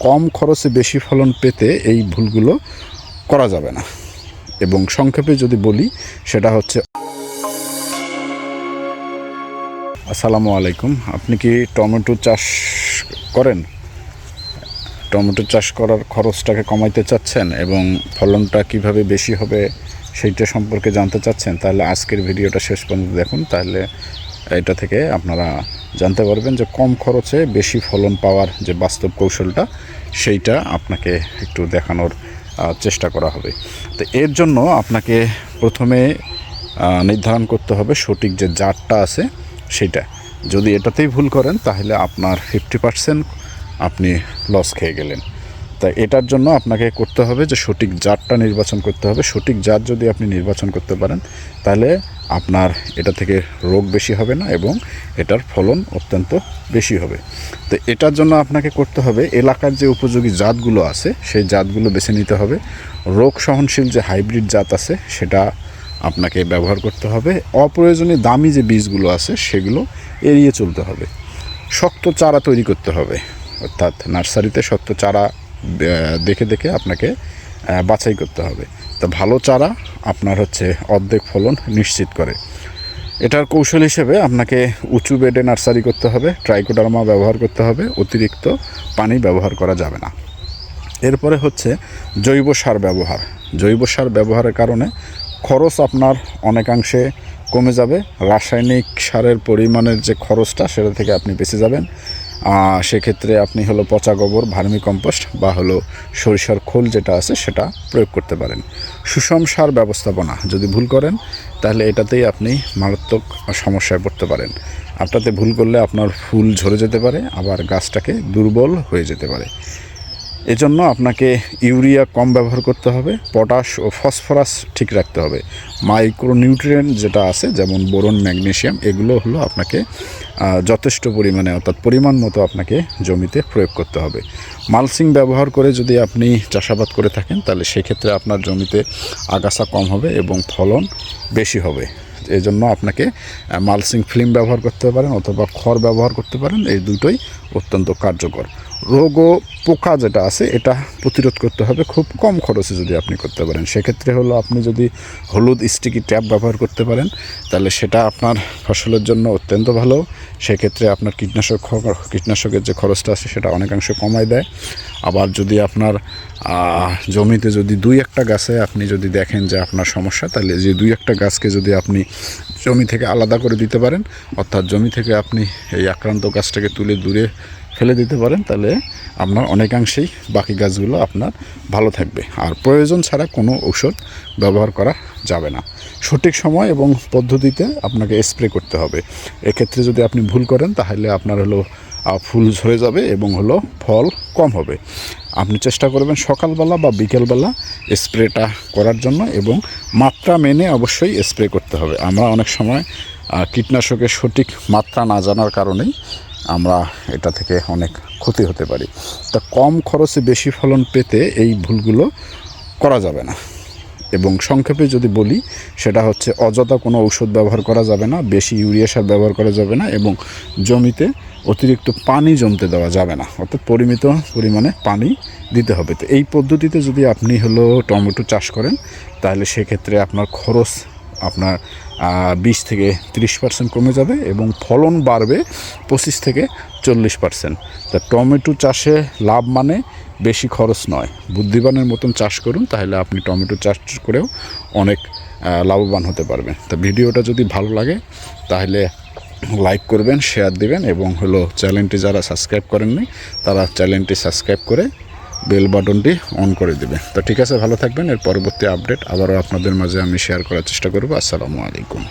কম খরচে বেশি ফলন পেতে এই ভুলগুলো করা যাবে না। এবং সংক্ষেপে যদি বলি, সেটা হচ্ছে আসসালামু আলাইকুম। আপনি কি টমেটো চাষ করেন? টমেটো চাষ করার খরচটাকে কমাইতে চাচ্ছেন এবং ফলনটা কীভাবে বেশি হবে, সেইটা সম্পর্কে জানতে চাচ্ছেন, তাহলে আজকের ভিডিওটা শেষ পর্যন্ত দেখুন। তাহলে এটা থেকে আপনারা জানতে পারবেন যে কম খরচে বেশি ফলন পাওয়ার যে বাস্তব কৌশলটা, সেইটা আপনাকে একটু দেখানোর চেষ্টা করা হবে। তো এর জন্য আপনাকে প্রথমে নির্ধারণ করতে হবে সঠিক যে জাতটা আছে সেটা। যদি এটাতেই ভুল করেন, তাহলে আপনার ফিফটি পার্সেন্ট আপনি লস খেয়ে গেলেন। তাই এটার জন্য আপনাকে করতে হবে যে সঠিক জাতটা নির্বাচন করতে হবে। সঠিক জাত যদি আপনি নির্বাচন করতে পারেন, তাহলে আপনার এটা থেকে রোগ বেশি হবে না এবং এটার ফলন অত্যন্ত বেশি হবে। তো এটার জন্য আপনাকে করতে হবে, এলাকার যে উপযোগী জাতগুলো আছে, সেই জাতগুলো বেছে নিতে হবে। রোগ সহনশীল যে হাইব্রিড জাত আছে, সেটা আপনাকে ব্যবহার করতে হবে। অপ্রয়োজনীয় দামি যে বীজগুলো আছে, সেগুলো এড়িয়ে চলতে হবে। শক্ত চারা তৈরি করতে হবে, অর্থাৎ নার্সারিতে শক্ত চারা দেখে দেখে আপনাকে বাছাই করতে হবে। তো ভালো চারা আপনার হচ্ছে অর্ধেক ফলন নিশ্চিত করে। এটার কৌশল হিসেবে আপনাকে উঁচু বেডে নার্সারি করতে হবে ট্রাইকোডার্মা ব্যবহার করতে হবে, অতিরিক্ত পানি ব্যবহার করা যাবে না। এরপরে হচ্ছে জৈব সার ব্যবহার। জৈব সার ব্যবহারের কারণে খরচ আপনার অনেকাংশে কমে যাবে। রাসায়নিক সারের পরিমাণের যে খরচটা, সেটা থেকে আপনি বেঁচে যাবেন। সেক্ষেত্রে আপনি হলো পচা গোবর, ভার্মি কম্পোস্ট বা হলো সরিষার খোল যেটা আছে সেটা প্রয়োগ করতে পারেন। সুষম সার ব্যবস্থাপনা, যদি ভুল করেন, তাহলে এটাতেই আপনি মারাত্মক সমস্যায় পড়তে পারেন। আপনাতে ভুল করলে আপনার ফুল ঝরে যেতে পারে, আবার গাছটাকে দুর্বল হয়ে যেতে পারে। এজন্য আপনাকে ইউরিয়া কম ব্যবহার করতে হবে, পটাশ ও ফসফরাস ঠিক রাখতে হবে। মাইক্রোনিউট্রিয়েন্ট যেটা আছে, যেমন বোরন ম্যাগনেশিয়াম এগুলো হলো আপনাকে যথেষ্ট পরিমাণে, অর্থাৎ পরিমাণ মতো আপনাকে জমিতে প্রয়োগ করতে হবে। মালসিং ব্যবহার করে যদি আপনি চাষাবাদ করে থাকেন, তাহলে সেক্ষেত্রে আপনার জমিতে আগাছা কম হবে এবং ফলন বেশি হবে। এই জন্য আপনাকে মালসিং ফিল্ম ব্যবহার করতে পারেন অথবা খড় ব্যবহার করতে পারেন, এই দুটোই অত্যন্ত কার্যকর। রোগ ও পোকা যেটা আছে, এটা প্রতিরোধ করতে হবে খুব কম খরচে যদি আপনি করতে পারেন। সেক্ষেত্রে হলো আপনি যদি হলুদ স্টিকি ট্যাপ ব্যবহার করতে পারেন, তাহলে সেটা আপনার ফসলের জন্য অত্যন্ত ভালো। সেক্ষেত্রে আপনার কীটনাশক কীটনাশকের যে খরচটা আছে, সেটা অনেকাংশে কমায় দেয়। আবার যদি আপনার জমিতে যদি দুই একটা গাছে আপনি যদি দেখেন যে আপনার সমস্যা, তাহলে যে দুই একটা গাছকে যদি আপনি জমি থেকে আলাদা করে দিতে পারেন, অর্থাৎ জমি থেকে আপনি এই আক্রান্ত গাছটাকে তুলে দূরে ফেলে দিতে পারেন, তাহলে আপনার অনেকাংশেই বাকি গাছগুলো আপনার ভালো থাকবে। আর প্রয়োজন ছাড়া কোনো ঔষধ ব্যবহার করা যাবে না। সঠিক সময় এবং পদ্ধতিতে আপনাকে স্প্রে করতে হবে। এক্ষেত্রে যদি আপনি ভুল করেন, তাহলে আপনার হলো ফুল ঝরে যাবে এবং হলো ফল কম হবে। আপনি চেষ্টা করবেন সকালবেলা বা বিকেলবেলা স্প্রেটা করার জন্য এবং মাত্রা মেনে অবশ্যই স্প্রে করতে হবে। আমরা অনেক সময় কীটনাশকের সঠিক মাত্রা না জানার কারণেই আমরা এটা থেকে অনেক ক্ষতি হতে পারি। তা কম খরচে বেশি ফলন পেতে এই ভুলগুলো করা যাবে না। এবং সংক্ষেপে যদি বলি, সেটা হচ্ছে অযথা কোনো ঔষধ ব্যবহার করা যাবে না, বেশি ইউরিয়া সার ব্যবহার করা যাবে না এবং জমিতে অতিরিক্ত পানি জমতে দেওয়া যাবে না। অর্থাৎ পরিমিত পরিমাণে পানি দিতে হবে। তো এই পদ্ধতিতে যদি আপনি হলো টমেটো চাষ করেন, তাহলে সেক্ষেত্রে আপনার খরচ আপনার বিশ থেকে তিরিশ পার্সেন্ট কমে যাবে এবং ফলন বাড়বে পঁচিশ থেকে চল্লিশ পার্সেন্ট। তা টমেটো চাষে লাভ মানে বেশি খরচ নয়। বুদ্ধিমানের মতন চাষ করুন, তাহলে আপনি টমেটো চাষ করেও অনেক লাভবান হতে পারবেন। তা ভিডিওটা যদি ভালো লাগে, তাহলে লাইক করবেন, শেয়ার দিবেন এবং হলো চ্যানেলটি যারা সাবস্ক্রাইব করেননি, তারা চ্যানেলটি সাবস্ক্রাইব করে বেল বাটনটি অন করে দেবে। তো ঠিক আছে, ভালো থাকবেন। এর পরবর্তী আপডেট আবারও আপনাদের মাঝে আমি শেয়ার করার চেষ্টা করব। আসসালামু আলাইকুম।